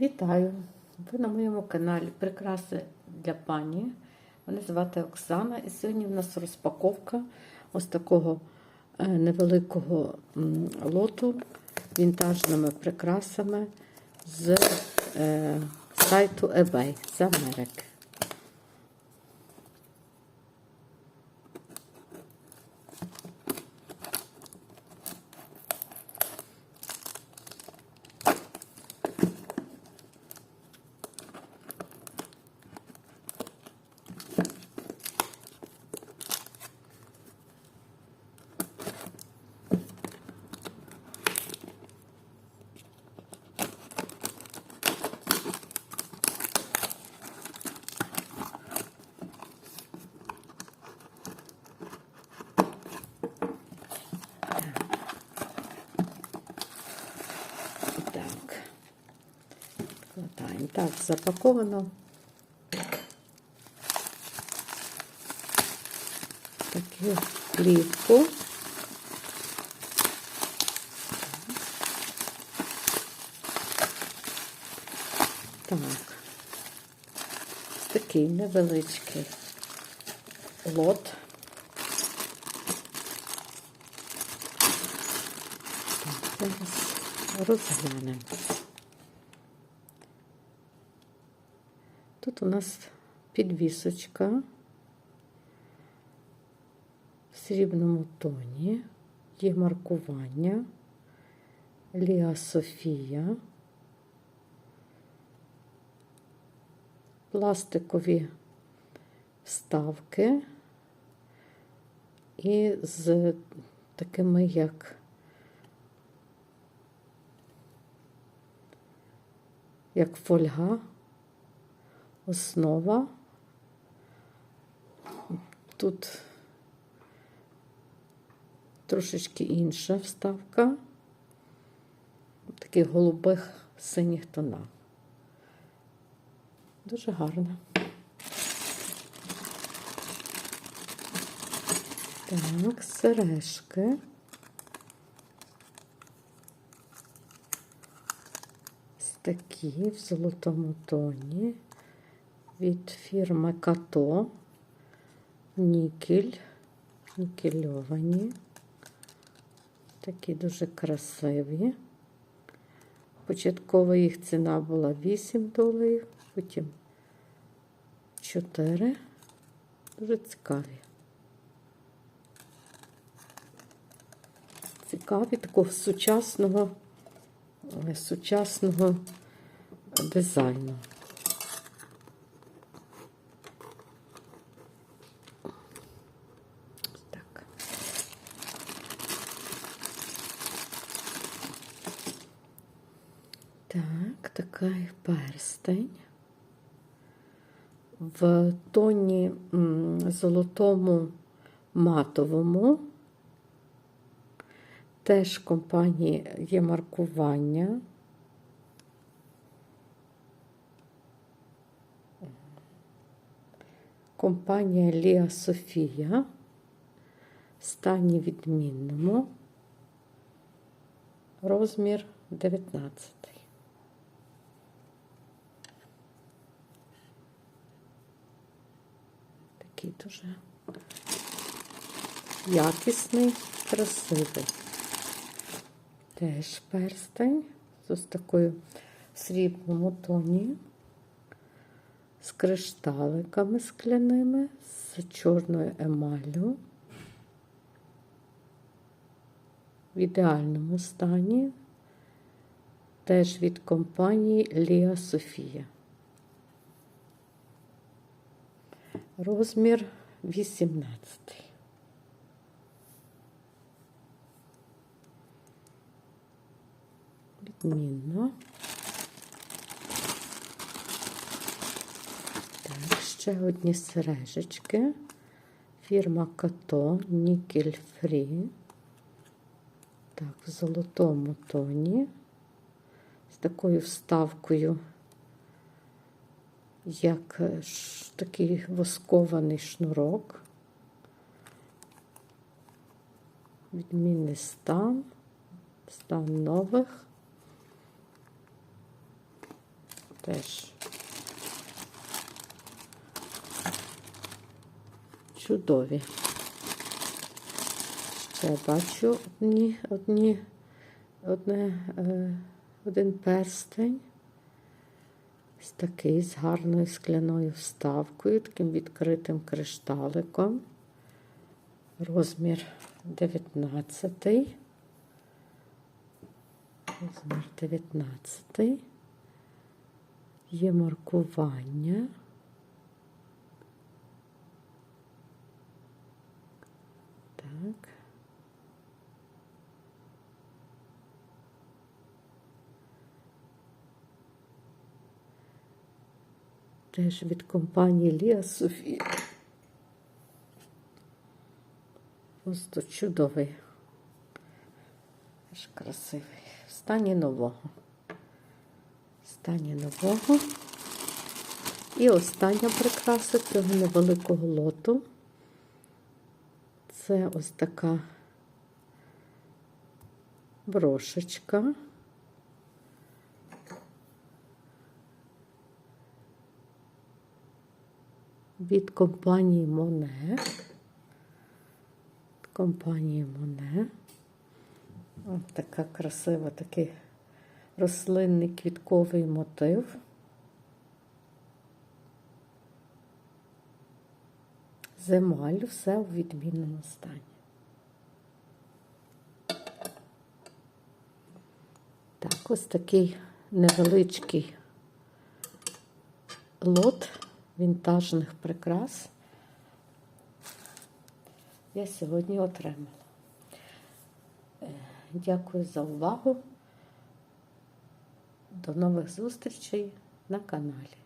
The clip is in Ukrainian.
Вітаю! Ви на моєму каналі Прикраси для пані. Мене звати Оксана, і сьогодні в нас розпаковка ось такого е, невеликого лоту вінтажними прикрасами з е, сайту eBay з Америки. Так. Вкладаємо. Так, запаковано. Таку плівку. Так. Такий невеличкий лот. Так, зараз розглянемо. Тут у нас підвісочка в срібному тоні, є маркування Ліа Софія, пластикові вставки. І з такими як як фольга, основа. Тут трошечки інша вставка, таких голубих синіх тонах. Дуже гарно. Так, сережки. такі в золотому тоні від фірми Като, нікель, нікельовані. Такі дуже красиві. Початкова їх ціна була 8 доларів, потім 4. Дуже цікаві. Цікаві такого сучасного сучасного дизайну. Так, такий перстень. В тоні золотому матовому. Теж компанії є маркування. Компанія Ліа Софія. Стані відмінному. Розмір 19. Такий дуже якісний, красивий. Теж перстень з ось такою в срібному тоні, з кришталиками скляними, з чорною емаллю. В ідеальному стані, теж від компанії Ліа Софія. Розмір 18. Відмінно. Так, ще одні сережечки. Фірма Като Нікель Фрі. Так, в золотому тоні. З такою вставкою, як такий воскований шнурок. Відмінний стан, стан нових. Теж чудові. Ще бачу одні, одні, одне, е, один перстень. Такий з гарною скляною вставкою, таким відкритим кришталиком. Розмір 19. Розмір 19. Є маркування. Так. Теж від компанії Ліа Софія. Просто чудовий. Аж красивий. В стані нового. В стані нового. І остання прикраса цього невеликого лоту. Це ось така брошечка. Від компанії Моне. Компанії Моне. Ось така красива, такий рослинний квітковий мотив. Земаль, все у відмінному стані. Так, ось такий невеличкий лот вінтажних прикрас я сьогодні отримала. Е, Дякую за увагу. До нових зустрічей на каналі.